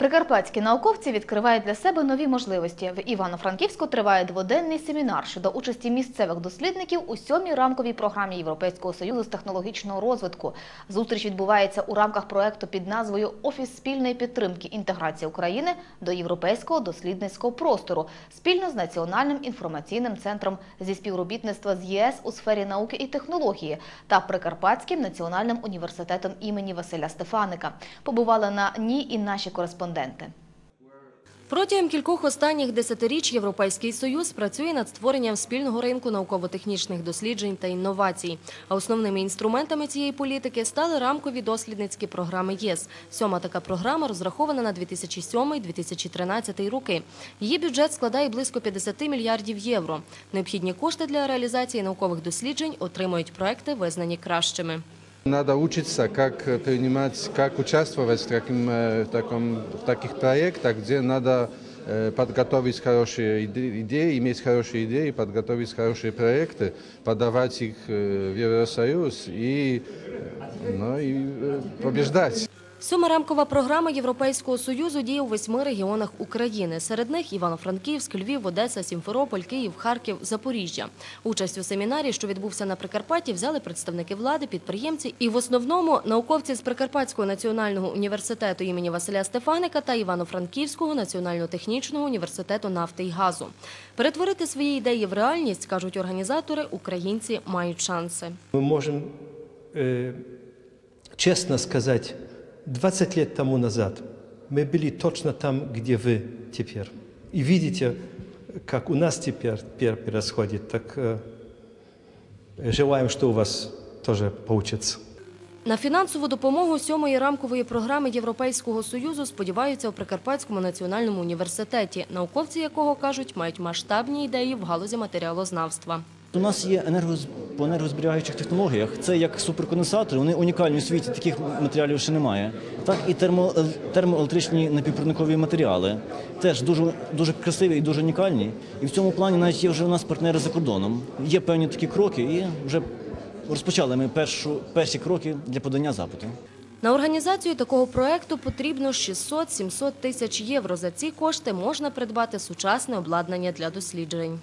Прикарпатські науковці відкривають для себе нові можливості. В Івано-Франківську триває дводенний семінар щодо участі місцевих дослідників у сьомій рамковій програмі Європейського союзу з технологічного розвитку. Зустріч відбувається у рамках проекту під назвою Офіс спільної підтримки інтеграції України до європейського дослідницького простору спільно з Національним інформаційним центром зі співробітництва з ЄС у сфері науки і технології та Прикарпатським національним університетом імені Василя Стефаника. Побували на ній і наші кореспонденти. Протягом кількох останніх десятиріч Європейський Союз працює над створенням спільного ринку науково-технічних досліджень та інновацій. А основними інструментами цієї політики стали рамкові дослідницькі програми ЄС. Сьома така програма розрахована на 2007-2013 роки. Її бюджет складає близько 50 мільярдів євро. Необхідні кошти для реалізації наукових досліджень отримують проекти, визнані кращими. Надо учиться, как принимать, как участвовать в, таким, э, в, таком, в таких проектах, где надо э, подготовить хорошие иде- идеи, иметь хорошие идеи, подготовить хорошие проекты, подавать их э, в Евросоюз и, ну, и побеждать. Сьома рамкова програма Європейського Союзу діє у восьми регіонах України. Серед них Івано-Франківськ, Львів, Одеса, Сімферополь, Київ, Харків, Запоріжжя. Участь у семінарі, що відбувся на Прикарпатті, взяли представники влади, підприємці і в основному науковці з Прикарпатського національного університету імені Василя Стефаника та Івано-Франківського національного технічного університету нафти і газу. Перетворити свої ідеї в реальність, кажуть організатори, українці мають шанси. Мы можем э, честно сказать, 20 лет тому назад мы были точно там, где вы теперь. И видите, как у нас теперь, теперь происходит, так э, желаем, что у вас тоже получится. На фінансову допомогу сьомої рамкової програми Європейського союзу сподіваються у Прикарпатському національному університеті, науковці якого кажуть, мають масштабні ідеї в галузі матеріалознавства. У нас є енергоз... по енергозберігаючих технологіях. Це як суперконденсатори, вони унікальні у світі, таких матеріалів ще немає. Так і термо... термоелектричні напівпровідникові матеріали. Теж дуже, дуже красиві і дуже унікальні. І в цьому плані навіть є вже у нас партнери за кордоном. Є певні такі кроки, і вже розпочали ми першу... перші кроки для подання запиту. На організацію такого проекту потрібно 600-700 тисяч євро. За ці кошти можна придбати сучасне обладнання для досліджень.